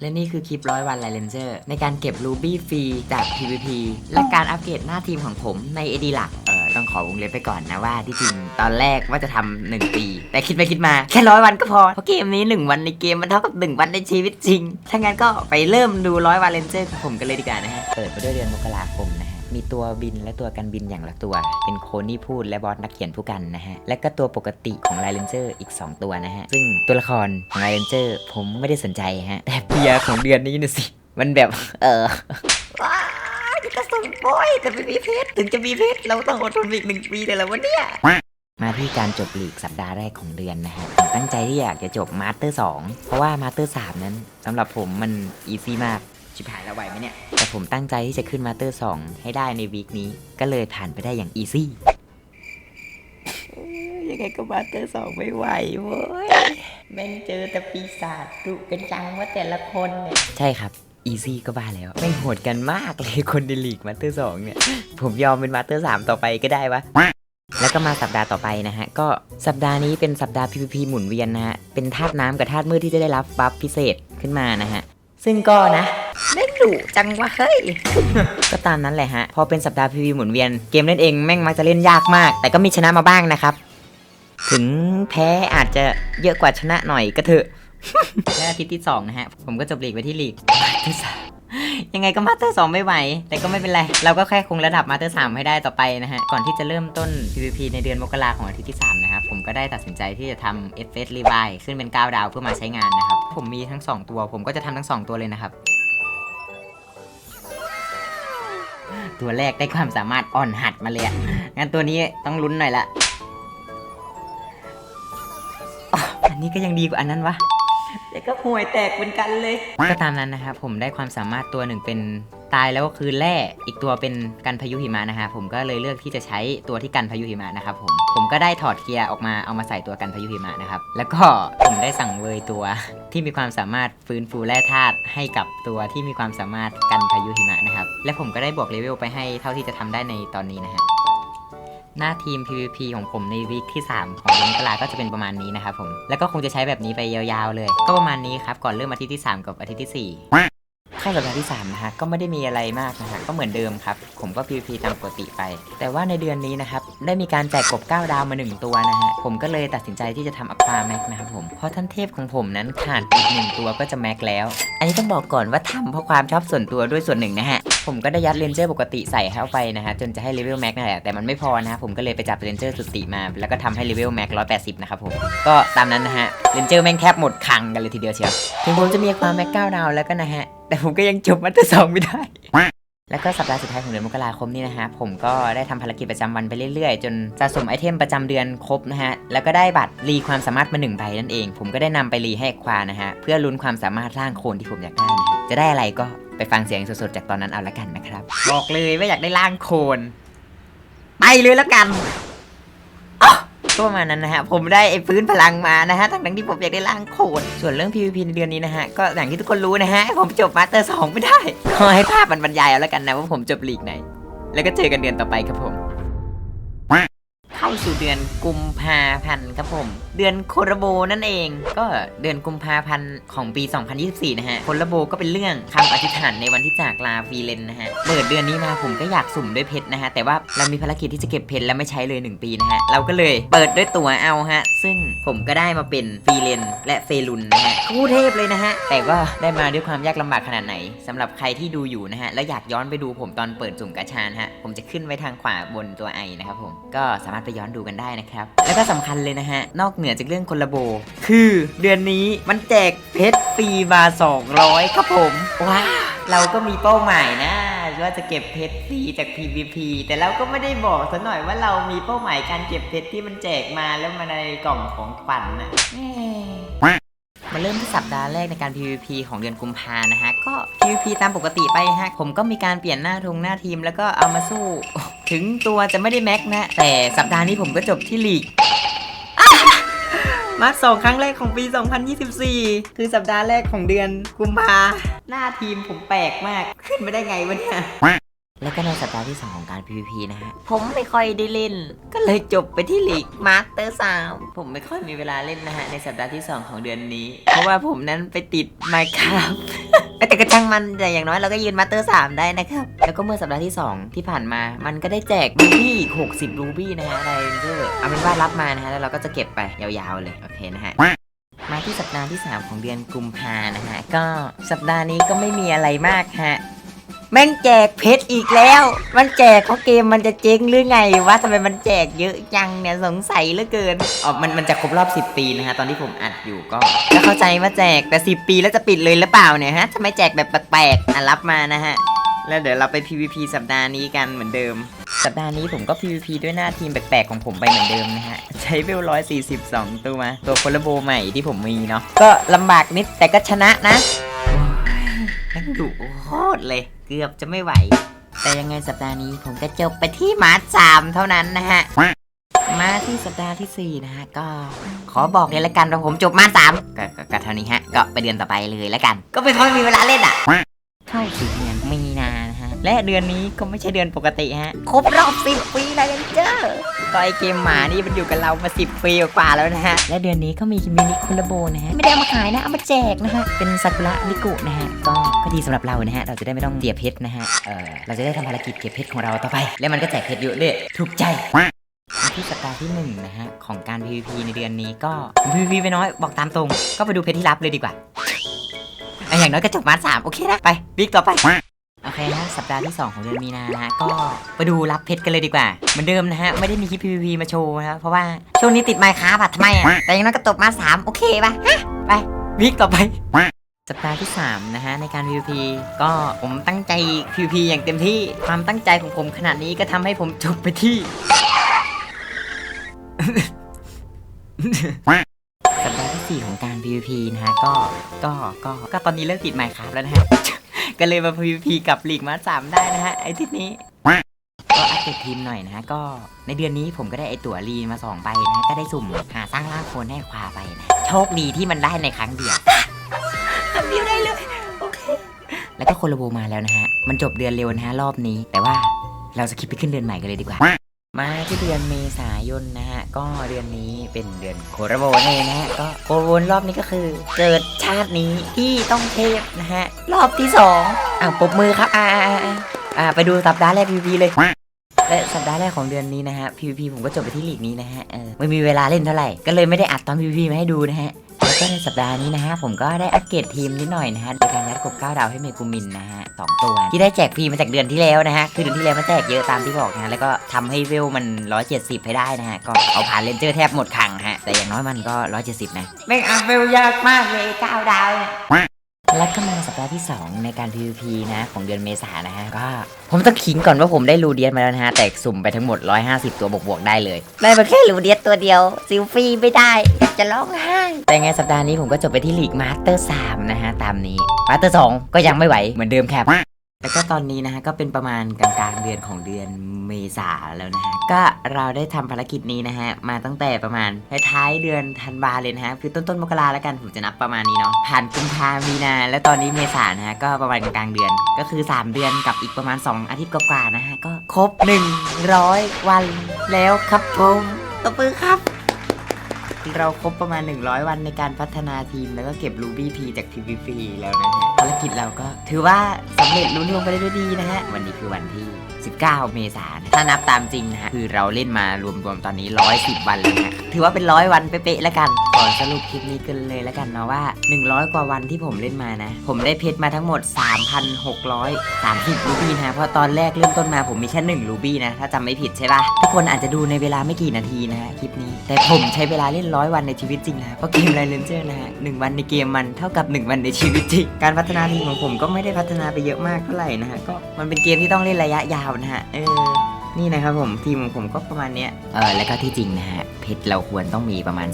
และนี่คือคลิปร้อยวันไลเลนเจอร์ในการเก็บรูบี้ฟรีจาก PVP และการอัปเกรดหน้าทีมของผมใน AD หลัก เออต้องขอวงเล็บไปก่อนนะว่าที่จริงตอนแรกว่าจะทำหนึ่งปี แต่คิดไปคิดมาแค่ร้อยวันก็พอ เพราะเกมนี้หนึ่งวันในเกมมันเท่ากับหนึ่งวันในชีวิตจริงถ้างั้นก็ไปเริ่มดูร้อยวันเลนเจอร์ของผมกันเลยดีกว่านะฮะ เปิดไปด้วยเดือนมกราคม มีตัวบินและตัวกันบินอย่างละตัว เป็นโคนี่พูดและบอสนักเขียนผู้กันนะฮะ และก็ตัวปกติของไลเลนเจอร์อีก 2 ตัวนะฮะ ซึ่งตัวละครของไลเลนเจอร์ผมไม่ได้สนใจฮะ แต่เพียของเดือนนี้นะสิ มันแบบ เออว้าวจะกระสุนโป้ยแต่ไม่มีเพชรถึงจะมีเพชรเราต้องอดทนอีกหนึ่งปีแต่ละวันเนี่ยมาที่การจบลีกสัปดาห์แรกของเดือนนะฮะผมตั้งใจที่อยากจะจบมาสเตอร์2เพราะว่ามาสเตอร์3นั้นสำหรับผมมันอีซี่มาก ชิบหายแล้วไหวไหมเนี่ย แต่ผมตั้งใจที่จะขึ้นมาสเตอร์ 2 ให้ได้ในวีคนี้ ก็เลยผ่านไปได้อย่างอีซี่ยังไงก็มาสเตอร์2ไม่ไหวเว้ย แม่งเจอแต่ปีศาจดุกันจังว่าแต่ละคนเนี่ย ใช่ครับอีซี่ก็บ้าแล้วแม่งโหดกันมากเลยคนในลีกมาสเตอร์2เนี่ย ผมยอมเป็นมาสเตอร์3ต่อไปก็ได้วะแล้วก็มาสัปดาห์ต่อไปนะฮะ ก็สัปดาห์นี้เป็นสัปดาห์ PVP หมุนเวียนนะฮะ เป็นธาตุน้ำกับธาตุมืดที่จะได้รับบัฟพิเศษขึ้นมานะฮะ ซึ่งก็นะเล่น ดุจังวะเฮ้ย ก็ตามนั้นแหละฮะ พอเป็นสัปดาห์ PVP หมุนเวียน เกมเล่นเองแม่งมักจะเล่นยากมาก แต่ก็มีชนะมาบ้างนะครับ ถึงแพ้อาจจะเยอะกว่าชนะหน่อยก็เถอะ และอาทิตย์ที่สองนะฮะ ผมก็จบลีกไปที่ลีกที่สามยังไงก็มาสเตอร์2ไม่ไหว แต่ก็ไม่เป็นไร เราก็แค่คงระดับมาสเตอร์3ให้ได้ต่อไปนะฮะ ก่อนที่จะเริ่มต้น PVP ในเดือนมกราของอาทิตย์ที่ 3 นะครับ ผมก็ได้ตัดสินใจที่จะทำ f s Revive ขึ้นเป็น 9 ดาวเพื่อมาใช้งานนะครับ ผมมีทั้ง 2 ตัว ผมก็จะทำทั้ง 2 ตัวเลยนะครับ ตัวแรกได้ความสามารถอ่อนหัดมาเลยอะงั้นตัวนี้ต้องลุ้นหน่อยละอ๋ออันนี้ก็ยังดีกว่าอันนั้นวะแต่ก็ห่วยแตกเหมือนกันเลย ก็ตามนั้นนะครับผมได้ความสามารถตัวหนึ่งเป็น ตายแล้วก็คือแร่อีกตัวเป็นกันพายุหิมะนะฮะผมก็เลยเลือกที่จะใช้ตัวที่กันพายุหิมะนะครับผมผมก็ได้ถอดเกียร์ออกมาเอามาใส่ตัวกันพายุหิมะนะครับแล้วก็ผมได้สั่งเวยตัวที่มีความสามารถฟื้นฟูแร่ธาตุให้กับตัวที่มีความสามารถกันพายุหิมะนะครับและผมก็ได้บวกเลเวลไปให้เท่าที่จะทำได้ในตอนนี้นะฮะหน้าทีม PVP ของผมในวีคที่ 3 ของเดือนกราก็จะเป็นประมาณนี้นะครับผม แล้วก็คงจะใช้แบบนี้ไปยาวๆเลย ก็ประมาณนี้ครับ ก่อนเริ่มอาทิตย์ที่ 3 กับอาทิตย์ที่ 4 เข้าสัปดาห์ที่3นะฮะก็ไม่ได้มีอะไรมากนะฮะก็เหมือนเดิมครับ ผมก็ PVP ตามปกติไป แต่ว่าในเดือนนี้นะครับได้มีการแจกกบ 9 ดาวมา 1 ตัวนะฮะผมก็เลยตัดสินใจที่จะทำอัปราแม็กนะครับผมเพราะท่านเทพของผมนั้นขาดอีกหนึ่งตัวก็จะแม็กแล้ว อันนี้ต้องบอกก่อนว่าทำเพราะความชอบส่วนตัวด้วยส่วนหนึ่งนะฮะผมก็ได้ยัดเลนเจอร์ปกติใส่เข้าไปนะฮะจนจะให้เลเวลแม็กนั่นแหละแต่มันไม่พอนะฮะผมก็เลยไปจับเลนเจอร์สุติมาแล้วก็ทำให้เลเวลแม็ก180นะครับผมก็ตามนั้นนะฮะเลนเจอร์แม่งแทบหมดคังกันเลยทีเดียวเชียวถึงผมจะมีความแม็ก9ดาวแล้วก็นะฮะ แต่ผมก็ยังจบมาตัวสองไม่ได้ แล้วก็สัปดาห์สุดท้ายของเดือนมกราคมนี่นะฮะ ผมก็ได้ทำภารกิจประจำวันไปเรื่อยๆ จนสะสมไอเทมประจำเดือนครบนะฮะ แล้วก็ได้บัตรรีความสามารถมาหนึ่งใบนั่นเอง ผมก็ได้นำไปรีให้ควานะฮะ เพื่อลุ้นความสามารถร่างโคลนที่ผมอยากได้นะฮะจะได้อะไรก็ไปฟังเสียงสดๆจากตอนนั้นเอาละกันนะครับ บอกเลยว่าอยากได้ร่างโคลนไปเลยแล้วกันอ๊ะ ก็ประมาณนั้นนะฮะ ผมได้ไอ้พื้นพลังมานะฮะ ทั้งๆที่ผมอยากได้ร่างโคลนส่วนเรื่อง PVP ในเดือนนี้นะฮะ ก็อย่างที่ทุกคนรู้นะฮะ ผมจบมาสเตอร์สองไม่ได้ขอให้ภาพมันบรรยายเอาแล้วกันนะว่าผมจบลีกไหน แล้วก็เจอกันเดือนต่อไปครับผม เข้าสู่เดือนกุมภาพันธ์ครับผม เดือนโคโรโบนั่นเอง ก็เดือนกุมภาพันธ์ของปี 2024 นะฮะโคโรโบก็เป็นเรื่องคำอธิษฐานในวันที่จากลาฟรีเลนนะฮะเปิดเดือนนี้มาผมก็อยากสุ่มด้วยเพชรนะฮะแต่ว่าเรามีภารกิจที่จะเก็บเพชรแล้วไม่ใช้เลย 1 ปีนะฮะเราก็เลยเปิดด้วยตัวเอาฮะซึ่งผมก็ได้มาเป็นฟรีเลนและเฟรุนนะฮะคู่เทพเลยนะฮะแต่ก็ได้มาด้วยความยากลำบากขนาดไหนสำหรับใครที่ดูอยู่นะฮะแล้วอยากย้อนไปดูผมตอนเปิดสุ่มกาชานะฮะผมจะขึ้นไว้ทางขวาบนตัวไอนะครับผมก็สามารถไปย้อนดูกันได้นะครับ แล้วก็สำคัญเลยนะฮะ นอกเหนือจากเรื่องคนละโบ คือเดือนนี้มันแจกเพชรฟรีมา 200 ครับผม ว้าวเราก็มีเป้าหมายนะว่าจะเก็บเพชรฟรีจาก PVP แต่เราก็ไม่ได้บอกซะหน่อยว่าเรามีเป้าหมายการเก็บเพชรที่มันแจกมาแล้วมาในกล่องของขวัญนะแหม่มาเริ่มที่สัปดาห์แรกในการ PVP ของเดือนกุมภานะฮะ ก็ PVP ตามปกติไปฮะ ผมก็มีการเปลี่ยนหน้าทงหน้าทีมแล้วก็เอามาสู้ ถึงตัวจะไม่ได้แม็กนะ แต่สัปดาห์นี้ผมก็จบที่ลีกมาสองครั้งแรกของปี 2024 คือสัปดาห์แรกของเดือนกุมภาหน้าทีมผมแปลกมากขึ้นไม่ได้ไงวะเนี่ย และก็ในสัปดาห์ที่ 2 ของการ PVP นะฮะ ผมไม่ค่อยได้เล่น ก็เลยจบไปที่ลีกมาสเตอร์สามผมไม่ค่อยมีเวลาเล่นนะฮะ ในสัปดาห์ที่ 2 ของเดือนนี้ เพราะว่าผมนั้นไปติดไมค์ครับแต่ก็ช่างมันแต่อย่างน้อยเราก็ยืนมาสเตอร์สามได้นะครับ แล้วก็เมื่อสัปดาห์ที่ 2 ที่ผ่านมา มันก็ได้แจกรูบี้อีก60รูบี้นะฮะอะไรเรื่อเอาเป็นว่ารับมานะฮะแล้วเราก็จะเก็บไปยาวๆเลยโอเคนะฮะมาที่สัปดาห์ที่ 3 ของเดือนกุมภานะฮะก็สัปดาห์นี้ก็ไม่มีอะไรมากฮะ แม่งแจกเพชรอีกแล้ว มันแจกเพราะเกมมันจะเจ๊งหรือไงวะทำไมมันแจกเยอะจังเนี่ยสงสัยเหลือเกินอ๋อมันมันจะครบรอบ 10 ปีนะฮะตอนที่ผมอัดอยู่ก็ก็เข้าใจว่าแจกแต่ 10 ปีแล้วจะปิดเลยหรือเปล่าเนี่ยฮะทำไมแจกแบบแปลกๆอะรับมานะฮะแล้วเดี๋ยวเราไป PVP สัปดาห์นี้กันเหมือนเดิม สัปดาห์นี้ผมก็ PVP ด้วยหน้าทีมแปลกๆของผมไปเหมือนเดิมนะฮะ ใช้เวล142ตัว ตัวโคลาโบใหม่ที่ผมมีเนาะ ก็ลำบากนิดแต่ก็ชนะนะทั้งดุโคตรเลย เกือบจะไม่ไหว แต่ยังไงสัปดาห์นี้ผมจะจบไปที่มาร์สามเท่านั้นนะฮะ มาที่สัปดาห์ที่ 4 นะฮะ ก็ขอบอกเลยละกันว่าผมจบมาสามก็ก็ก็เท่านี้ฮะ ก็ไปเดือนต่อไปเลยละกัน ก็ไม่ค่อยมีเวลาเล่นอะ เข้าสู่ และเดือนนี้ก็ไม่ใช่เดือนปกติฮะ ครบรอบ 10 ปีแล้วยังเจอก็ไอเกมหมานี่มันอยู่กับเรามา 10 ปีกว่าแล้วนะฮะ และเดือนนี้ก็มีมินิคุลาโบนะฮะ ไม่ได้เอามาขายนะ เอามาแจกนะฮะ เป็นซากุระมิกุนะฮะ ก็ก็ดีสำหรับเรานะฮะ เราจะได้ไม่ต้องเสียเพชรนะฮะ เออเราจะได้ทำภารกิจเก็บเพชรของเราต่อไป และมันก็แจกเพชรเยอะด้วยถูกใจมาที่สัปดาห์ที่หนึ่งนะฮะของการ PVP ในเดือนนี้ก็ผม PVP ไปน้อยบอกตามตรง ก็ไปดูเพจที่รับเลยดีกว่าอะอย่างน้อยก็จบมาสามโอเคนะไปบิ๊กต่อไป โอเคฮะสัปดาห์ที่ 2 ของเดือนมีนานะฮะก็ไปดูรับเพชรกันเลยดีกว่าเหมือนเดิมนะฮะไม่ได้มีคลิป PVP มาโชว์นะเพราะว่าช่วงนี้ติดไมค์ค้าบัทำไมอะแต่ย่างน้อยก็ตบมา 3 โอเคป่ะฮะไปบิ๊กต่อไป สัปดาห์ที่ 3 นะฮะในการ PVP ก็ผมตั้งใจ PVP อย่างเต็มที่ความตั้งใจของผมขนาดนี้ก็ทำให้ผมจบไปที่ สัปดาห์ที่ 4 ของการ PVP นะฮะก็ก็ก็ก็ตอนนี้เลิกติดไมค์ครับแล้วนะฮะ ก็เลยมา PVP กับลีกมาสามได้นะฮะไอ้ที่นี้ก็อัปเดตทีมหน่อยนะฮะก็ในเดือนนี้ผมก็ได้ไอตั๋วลีมาสองใบนะก็ได้สุ่มหาสร้างร่างโคนให้ควาไปนะโชคดีที่มันได้ในครั้งเดียวครั้งเดียวได้เลยโอเคแล้วก็โคโลโบมาแล้วนะฮะมันจบเดือนเร็วนะฮะรอบนี้ แต่ว่าเราจะคิดไปขึ้นเดือนใหม่กันเลยดีกว่า มาที่เดือนเมษายนนะฮะ ก็เดือนนี้เป็นเดือนโคโรโบนเองนะฮะ ก็โคโรโบนรอบนี้ก็คือ เกิดชาตินี้ที่ต้องเทพนะฮะ รอบที่สองอะปบมือครับอ่าอ่าอ่าอ่าไปดูสัปดาห์แรกพีพีเลยและสัปดาห์แรกของเดือนนี้นะฮะ PVP ผมก็จบไปที่ลีกนี้นะฮะเออไม่มีเวลาเล่นเท่าไหร่ ก็เลยไม่ได้อัดตอน PVP มาให้ดูนะฮะ ก็ในสัปดาห์นี้นะฮะผมก็ได้อัปเกรดทีมนิดหน่อยนะฮะโดยการยัดกบ9ดาวให้เมกุมินนะฮะสองตัว ที่ได้แจกฟรีมาจากเดือนที่แล้วนะฮะคือเดือนที่แล้วมันแจกเยอะตามที่บอกนะฮะแล้วก็ทำให้เวลมัน 170 ให้ได้นะฮะก็เอาผ่านเลนเจอร์แทบหมดขังฮะแต่อย่างน้อยมันก็ 170 นะไม่อัพเวลยากมากเลย9ดาวเนี่ย แล้วก็มาสัปดาห์ที่ 2 ในการ PVP นะของเดือนเมษายนนะฮะก็ผมต้องขิงก่อนว่าผมได้ลูเดียสมาแล้วนะฮะ แต่สุ่มไปทั้งหมด 150 ตัวบวกๆได้เลย ได้มาแค่ลูเดียสตัวเดียวซิลฟรีไม่ได้อยากจะร้องไห้แต่ไงสัปดาห์นี้ผมก็จบไปที่ลีกมาสเตอร์3นะฮะตามนี้มาสเตอร์2ก็ยังไม่ไหวเหมือนเดิมครับ แล้วก็ตอนนี้นะฮะก็เป็นประมาณกลางๆเดือนของเดือนเมษาแล้วนะฮะก็เราได้ทำภารกิจนี้นะฮะมาตั้งแต่ประมาณท้ายเดือนธันวาเลยนะฮะคือต้นๆมกราแล้วกันผมจะนับประมาณนี้เนาะผ่านกุมภามีนา แล้วตอนนี้เมษานะฮะก็ประมาณกลางเดือนก็คือ 3 เดือนกับอีกประมาณ 2 อาทิตย์กว่าๆนะฮะก็ครบ 100 วันแล้วครับผมตบมือครับเราครบประมาณ 100 วันในการพัฒนาทีม แล้วก็เก็บรูบี้พีจาก PVP แล้วนะฮะภารกิจเราก็ถือว่า สำเร็จรุ่ล่วงไปได้ด้วยดีนะฮะวันนี้คือวันที่ 19 เมษายนถ้านับตามจริงนะฮะคือเราเล่นมารวมๆตอนนี้ 110 วันแล้วนะถือว่าเป็นร้อยวันเป๊ะๆแล้วกันขอสรุปคลิปนี้กันเลยแล้วกันเนาะว่า 100 กว่าวันที่ผมเล่นมานะ ผมได้เพชรมาทั้งหมด 3,630 รูบี้นะเพราะตอนแรกเริ่มต้นมาผมมีแค่1รูบี้นะ ถ้าจำไม่ผิดใช่ปะทุกคนอาจจะดูในเวลาไม่กี่นาทีนะฮะคลิปนี้ แต่ผมใช้เวลาเล่นร้อยวันในชีวิตจริงนะเพราะเกมไรเลนเจอร์นะฮะหนึ่งวันในเกมมันเท่ากับ 1 วันในชีวิตจริงการพัฒนาทีมของผมก็ไม่ได้พัฒนาไปเยอะมากเท่าไหร่นะฮะก็มันเป็นเกมที่ต้องเล่นระยะยาวนะฮะ เออ นี่นะครับผมทีมของผมก็ประมาณเนี้ยเออแล้วก็ที่จริงนะฮะ เพชรเราควรต้องมีประมาณ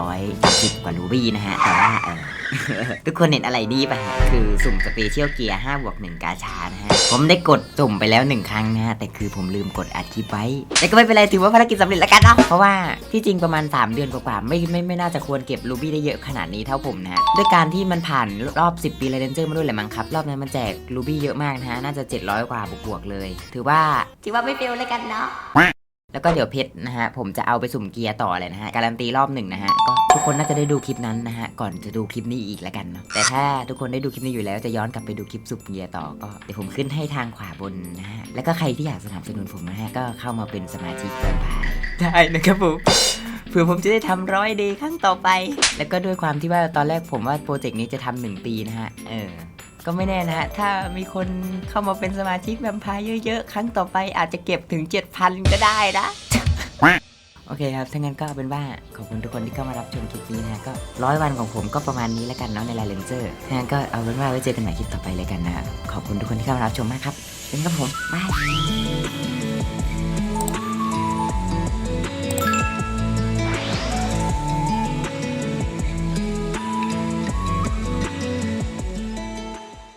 3,810 กว่ารูบี้นะฮะ แต่ว่าเออ ทุกคนเห็นอะไรดีป่ะฮะคือสุ่มสเปเชียลเกียร์5บวก1กาชานะฮะ ผมได้กดสุ่มไปแล้ว 1 ครั้งนะฮะ แต่คือผมลืมกดอัดคลิปไว้ แต่ก็ไม่เป็นไรถือว่าภารกิจสำเร็จแล้วกันเนาะเพราะว่าที่จริงประมาณ 3 เดือนกว่าๆไม่ไม่ไม่น่าจะควรเก็บรูบี้ได้เยอะขนาดนี้เท่าผมนะฮะด้วยการที่มันผ่านรอบ 10 ปีเลนเจอร์มาด้วยแหละมั้งครับรอบนั้นมันแจกรูบี้เยอะมากนะฮะน่าจะ 700 กว่าบวกๆเลย ถือว่าถือว่าไม่เฟลเลยกันเนาะแล้วก็เดี๋ยวเพชรนะฮะผมจะเอาไปสุ่มเกียร์ต่อเลยนะฮะการันตีรอบหนึ่งนะฮะก็ทุกคนน่าจะได้ดูคลิปนั้นนะฮะก่อนจะดูคลิปนี้อีกแล้วกันเนาะแต่ถ้าทุกคนได้ดูคลิปนี้อยู่แล้วจะย้อนกลับไปดูคลิปสุ่มเกียร์ต่อก็เดี๋ยวผมขึ้นให้ทางขวาบนนะฮะแล้วก็ใครที่อยากสนับสนุนผมนะฮะก็เข้ามาเป็นสมาชิกเกินพายได้นะครับผมเผื่อผมจะได้ทำร้อยดย์ครั้งต่อไป แล้วก็ด้วยความที่ว่าตอนแรกผมว่าโปรเจกต์นี้จะทำหนึ่งปีนะฮะเออ ก็ไม่แน่นะฮะ ถ้ามีคนเข้ามาเป็นสมาชิกแวมไพร์เยอะๆ ครั้งต่อไปอาจจะเก็บถึง 7,000 ก็ได้นะ โอเคครับ ถ้างั้นก็เป็นว่า ขอบคุณทุกคนที่เข้ามารับชมคลิปนี้นะฮะก็ร้อยวันของผมก็ประมาณนี้แล้วกันเนาะในไลน์เลนเจอร์ถ้างั้นก็เอาเป็นว่าไว้เจอกันใหม่คลิปต่อไปเลยกันนะฮะขอบคุณทุกคนที่เข้ามารับชมมากครับเป็นครับผมบาย